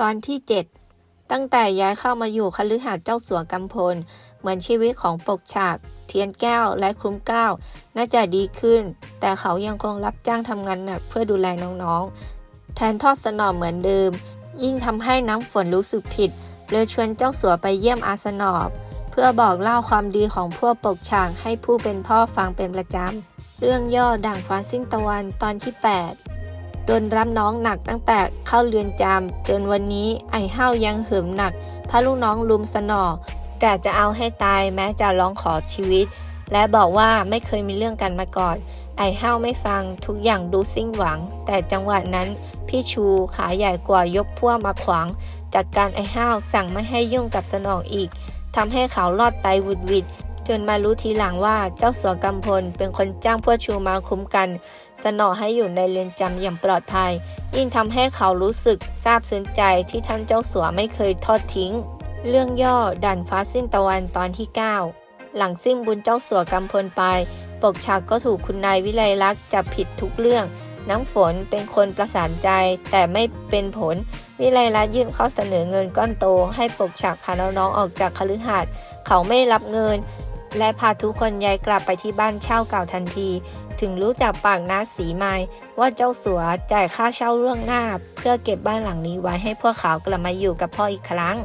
ตอนที่ 7 ตั้งแต่ย้ายเข้ามาอยู่คฤหาสน์เจ้าสัวกำพล เหมือนชีวิตของปกฉาก เทียนแก้วและคลุ้มเกล้า น่าจะดีขึ้น แต่เขายังคงรับจ้างทำงานหนักเพื่อดูแลน้องๆ แทนทอดสนอเหมือนเดิม ยิ่งทำให้น้ำฝนรู้สึกผิดเลยชวนเจ้าสัวไปเยี่ยมอาสนอบเพื่อบอกเล่าความดีของพวกปกฉากให้ผู้เป็นพ่อฟังเป็นประจำเรื่องย่อด่างฟ้าสิ้นตะวันตอนที่ 8 โดนรับน้องหนักตั้งแต่เข้าเรือนจำจนวันนี้ไอ้ห้าวยังเหิมหนักพาลูกน้องลุมสนอกะจะเอาให้ตายแม้จะร้องขอชีวิต และบอกว่าไม่เคยมีเรื่องกันมาก่อน ไอ้ห้าวไม่ฟังทุกอย่างดูสิ้นหวัง แต่จังหวะนั้นพี่ชูขาใหญ่กว่ายกพวกมาขวาง จากการไอ้ห้าวสั่งไม่ให้ยุ่งกับสนองอีกทำให้เขารอดตายวุดวิด จนมารู้ทีหลังว่าเจ้าสัวกำพลเป็นคนจ้างพวกชูมาคุ้มกัน สนอให้อยู่ในเรือนจำอย่างปลอดภัย ยิ่งทำให้เขารู้สึกซาบซึ้งใจที่ท่านเจ้าสัวไม่เคยทอดทิ้ง เรื่องย่อดันฟ้าสิ้นตะวันตอนที่ 9 หลังสิ้นบุญเจ้าสัวกำพลไป ปกฉากก็ถูกคุณนายวิไลลักษ์จับผิดทุกเรื่อง น้ำฝนเป็นคนประสานใจแต่ไม่เป็นผล วิไลลักษ์ยื่นข้อเสนอเงินก้อนโต ให้ปกฉากพาน้องๆออกจากคฤหาสน์เขาไม่รับเงิน และพาทุกคนย้ายกลับไปที่บ้านเช่าเก่าทันที ถึงรู้จากปากน้าสีไม้ว่าเจ้าสัวจ่ายค่าเช่าล่วงหน้า เพื่อเก็บบ้านหลังนี้ไว้ให้พวกเขากลับมาอยู่กับพ่ออีกครั้ง